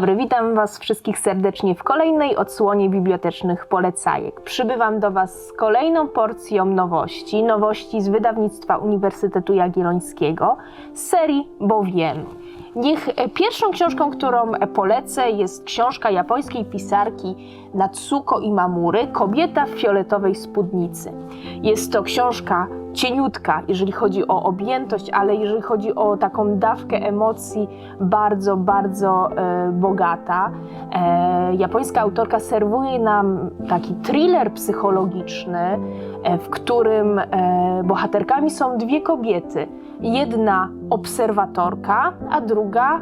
dobry, witam Was wszystkich serdecznie w kolejnej odsłonie bibliotecznych polecajek. Przybywam do Was z kolejną porcją nowości, nowości z wydawnictwa Uniwersytetu Jagiellońskiego z serii Bo Wiem. Niech e, pierwszą książką, którą e, polecę, jest książka japońskiej pisarki Natsuko Imamury Kobieta w fioletowej spódnicy. Jest to książka cieniutka, jeżeli chodzi o objętość, ale jeżeli chodzi o taką dawkę emocji, bardzo, bardzo e, bogata. E, japońska autorka serwuje nam taki thriller psychologiczny, e, w którym e, bohaterkami są dwie kobiety. Jedna obserwatorka, a druga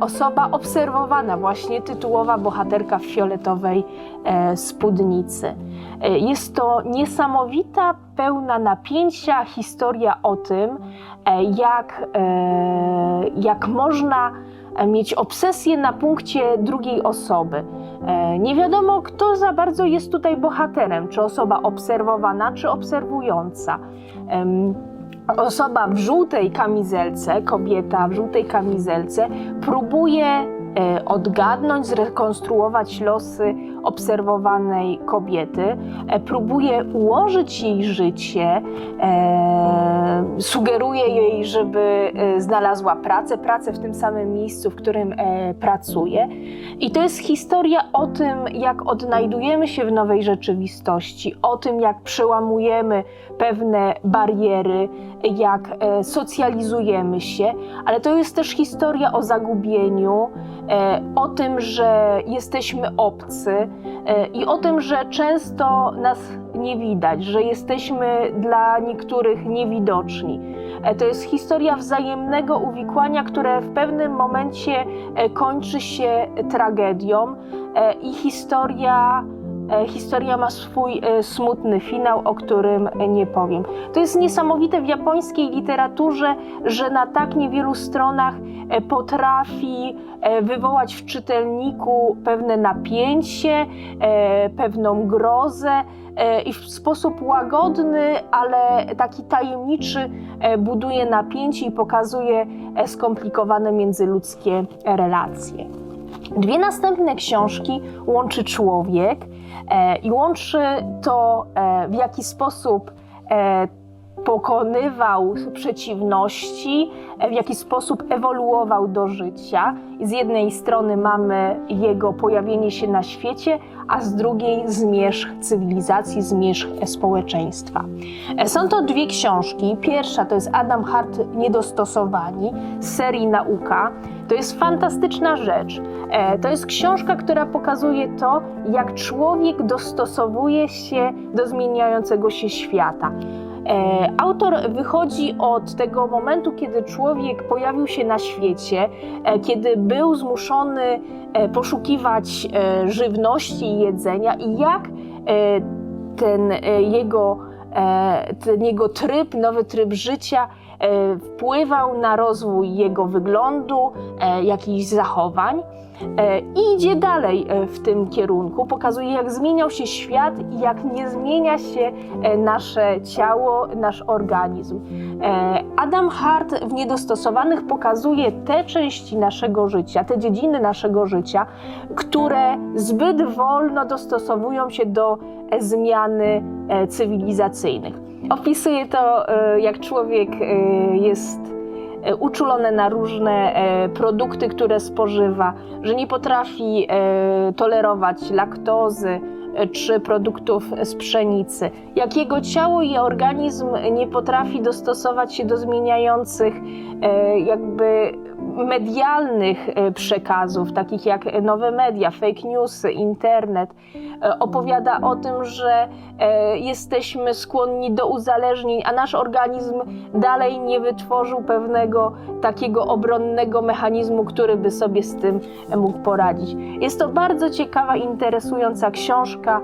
osoba obserwowana, właśnie tytułowa bohaterka w fioletowej e, spódnicy. E, Jest to niesamowita, pełna napięcia historia o tym, e, jak, e, jak można e, mieć obsesję na punkcie drugiej osoby. E, Nie wiadomo, kto za bardzo jest tutaj bohaterem, czy osoba obserwowana, czy obserwująca. Osoba w żółtej kamizelce, kobieta w żółtej kamizelce, próbuje odgadnąć, zrekonstruować losy obserwowanej kobiety, e, próbuje ułożyć jej życie, e, sugeruje jej, żeby e, znalazła pracę, pracę w tym samym miejscu, w którym e, pracuje. I to jest historia o tym, jak odnajdujemy się w nowej rzeczywistości, o tym, jak przełamujemy pewne bariery, jak e, socjalizujemy się, ale to jest też historia o zagubieniu, e, o tym, że jesteśmy obcy e, i o tym, że często nas nie widać, że jesteśmy dla niektórych niewidoczni. E, To jest historia wzajemnego uwikłania, które w pewnym momencie e, kończy się tragedią e, i historia E, Historia ma swój e, smutny finał, o którym e, nie powiem. To jest niesamowite w japońskiej literaturze, że na tak niewielu stronach e, potrafi e, wywołać w czytelniku pewne napięcie, e, pewną grozę e, i w sposób łagodny, ale taki tajemniczy e, buduje napięcie i pokazuje e, skomplikowane międzyludzkie relacje. Dwie następne książki łączy człowiek e, i łączy to, e, w jaki sposób e, pokonywał przeciwności, w jaki sposób ewoluował do życia. Z jednej strony mamy jego pojawienie się na świecie, a z drugiej zmierzch cywilizacji, zmierzch społeczeństwa. Są to dwie książki. Pierwsza to jest Adam Hart Niedostosowani z serii Nauka. To jest fantastyczna rzecz. E, To jest książka, która pokazuje to, jak człowiek dostosowuje się do zmieniającego się świata. E, Autor wychodzi od tego momentu, kiedy człowiek pojawił się na świecie, e, kiedy był zmuszony e, poszukiwać żywności i jedzenia, i jak ten jego, ten jego tryb, nowy tryb życia wpływał na rozwój jego wyglądu, e, jakichś zachowań. E, I idzie dalej e, w tym kierunku, pokazuje jak zmieniał się świat i jak nie zmienia się e, nasze ciało, nasz organizm. E, Adam Hart w Niedostosowanych pokazuje te części naszego życia, te dziedziny naszego życia, które zbyt wolno dostosowują się do e, zmiany e, cywilizacyjnych. Opisuje to, e, jak człowiek e, jest e, uczulone na różne produkty, które spożywa, że nie potrafi tolerować laktozy czy produktów z pszenicy. Jak jego ciało i organizm nie potrafi dostosować się do zmieniających jakby medialnych e, przekazów, takich jak nowe media, fake newsy, internet, e, opowiada o tym, że e, jesteśmy skłonni do uzależnień, a nasz organizm dalej nie wytworzył pewnego takiego obronnego mechanizmu, który by sobie z tym mógł poradzić. Jest to bardzo ciekawa, interesująca książka,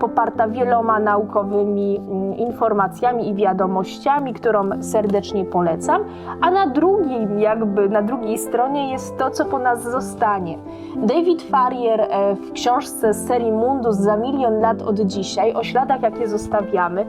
poparta wieloma naukowymi mm, informacjami i wiadomościami, którą serdecznie polecam. A na drugim, jakby na drugiej drugiej stronie jest to, co po nas zostanie. David Farrier e, w książce z serii Mundus za milion lat od dzisiaj, o śladach, jakie zostawiamy,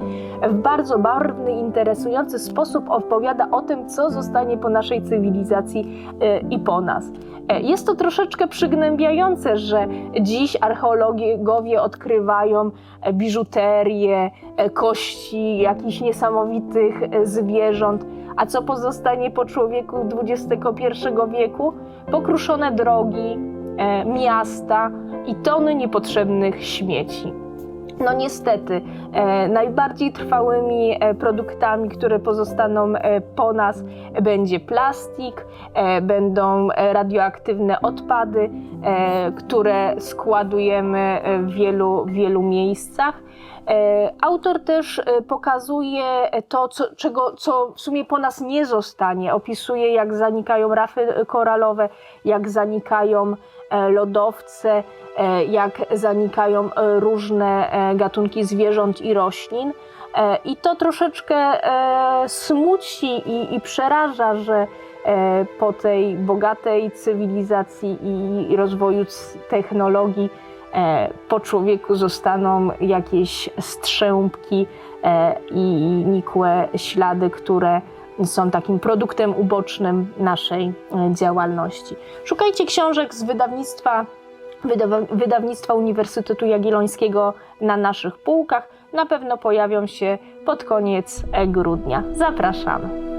w bardzo barwny, interesujący sposób opowiada o tym, co zostanie po naszej cywilizacji e, i po nas. E, Jest to troszeczkę przygnębiające, że dziś archeologowie odkrywają biżuterię, kości jakichś niesamowitych zwierząt, a co pozostanie po człowieku XXI wieku? Pokruszone drogi, e, miasta i tony niepotrzebnych śmieci. No niestety, e, najbardziej trwałymi e, produktami, które pozostaną e, po nas, będzie plastik, e, będą e, radioaktywne odpady, e, które składujemy e, w wielu, wielu miejscach. E, Autor też e, pokazuje to, co, czego, co w sumie po nas nie zostanie. Opisuje, jak zanikają rafy koralowe, jak zanikają e, lodowce, jak zanikają różne gatunki zwierząt i roślin. I to troszeczkę smuci i, i przeraża, że po tej bogatej cywilizacji i, rozwoju technologii po człowieku zostaną jakieś strzępki e, i nikłe ślady, które są takim produktem ubocznym naszej e, działalności. Szukajcie książek z wydawnictwa, wydawnictwa Uniwersytetu Jagiellońskiego na naszych półkach. Na pewno pojawią się pod koniec e, grudnia. Zapraszamy.